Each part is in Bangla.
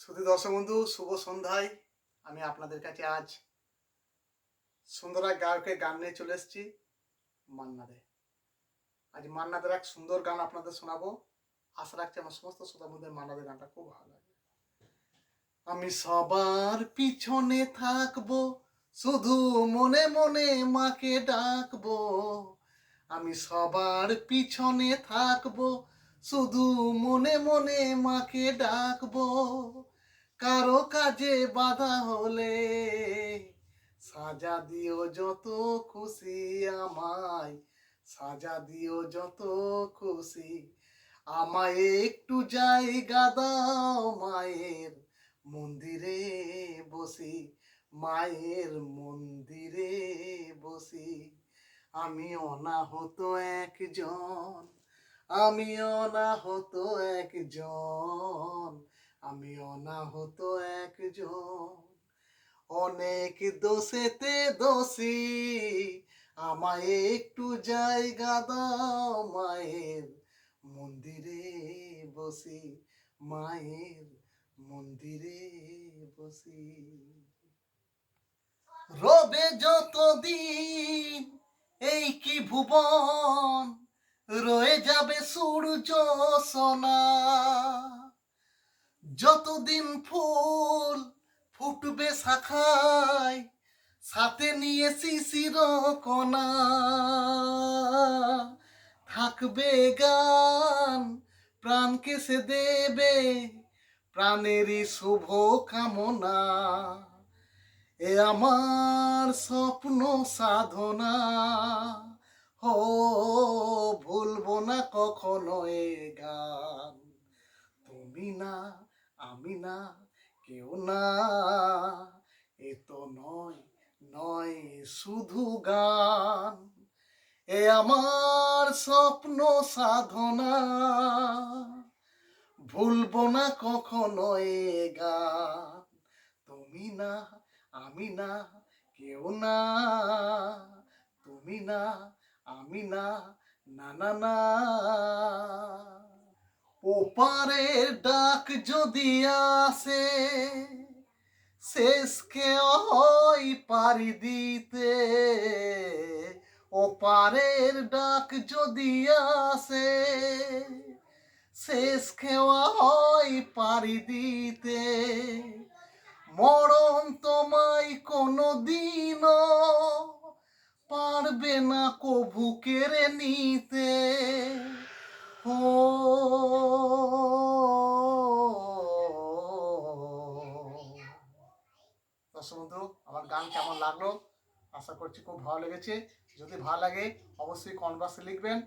শুধু দর্শক বন্ধু শুভ সন্ধ্যায়। আমি আপনাদের কাছে আজ সুন্দরা গায়কের গান নিয়ে চলে এসেছি, মান্নাদে। আজ মান্নাদের এক সুন্দর গান আপনাদের শোনাবো। আশা রাখছি আমার সমস্ত শ্রোতার মধ্যে মান্নাদের গানটা খুব ভালো লাগে আমি সবার পিছনে থাকব, শুধু মনে মনে মাকে ডাকবো। আমি সবার পিছনে থাকব, শুধু মনে মনে মাকে ডাকবো। কারও কাজে বাধা হলে সাজা দিও যত খুশি আমায়, সাজা দিও যত খুশি। আমায় একটু জায়গা দাও মায়ের মন্দিরে বসি, মায়ের মন্দিরে বসি। আমি অনাহত একজন, আমি অনাহত একজন। আমি অনাহত একজন। অনেক দোষেতে দোষী। আমায় একটু জায়গা দাও মায়ের মন্দিরে বসি, মায়ের মন্দিরে বসি। রবে যতদিন এই কি ভুবন, রয়ে যাবে সূর্য সোনা। যতদিন ফুল ফুটবে শাখায়, সাথে নিয়ে শিশির কণা থাকবে গান, প্রাণকে সে দেবে, প্রাণেরই শুভ কামনা। এ আমার স্বপ্ন সাধনা। ও ভুলবো না কখনো এ গান। তুমি না আমি না, কেউ না। এ তো নয় নয় শুধু গান। এ আমার স্বপ্ন সাধনা। ভুলবো না কখনো এ গান। তুমি না, আমি না, কেউ না। তুমি না, আমি না না না না। ওপারের ডাক যদি আসে, শেষকে হয় পারি দিতে। ওপারের ডাক যদি আসে শেষ খেওয়া হয় পারি দিতে। মরণ তোমায় কোনো দিনও পারবে না কভু কেড়ে নিতে ও দর্শক বন্ধু আমার গান লাগল আশা করছি খুব ভালো লেগেছে। যদি ভালো লাগে, অবশ্যই বক্সে লিখবেন,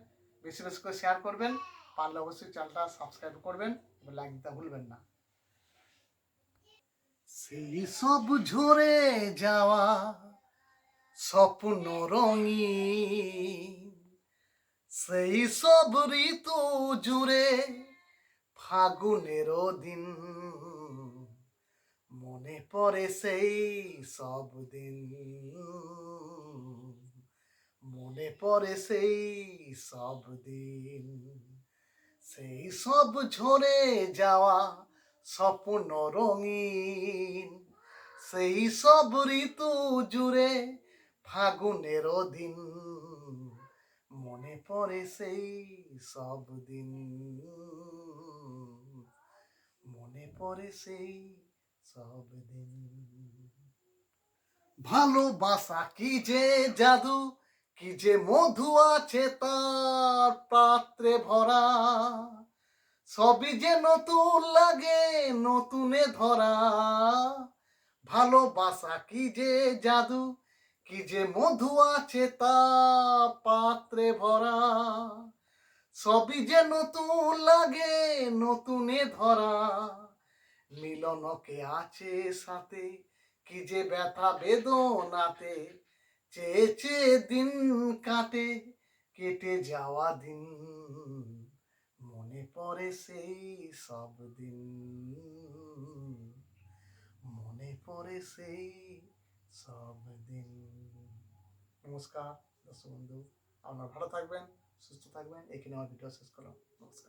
বেশি বেশি করে শেয়ার করবেন। পারলে অবশ্যই চ্যানেলটা সাবস্ক্রাইব করবেন এবং লাইক দিতে ভুলবেন না। সেই সব ঝরে যাওয়া স্বপ্ন রঙিন, সেই সব ঋতু জুড়ে ফাগুনের দিন। মনে পড়ে সেই সব দিন। মনে পড়ে সেই সব দিন। সেই সব ঝরে যাওয়া স্বপ্ন রঙিন। সেই সব ঋতু জুড়ে ফাগুনের দিন। মনে পড়ে সেই সব দিন। মনে পড়ে সেই ভালোবাসা কি যে জাদু, কি যে মধু আছে তার পাত্রে ভরা। সবই যে নতুন লাগে, নতুনে ধরা। ভালোবাসা কি যে জাদু, কি যে মধু আছে তা পাত্রে ভরা। সবই যে নতুন লাগে, নতুনে ধরা। মিলনকে আছে সাথে, কি যে ব্যথা বেদনাতে চেয়ে চেয়ে দিন কাটে, কেটে যাওয়া দিন, মনে পড়ে সেই সব দিন। মনে পড়ে সেই সব দিন। নমস্কার, দর্শক বন্ধু, আপনারা ভালো থাকবেন, সুস্থ থাকবেন, এখানে আমার ভিডিও শেষ করলাম। নমস্কার।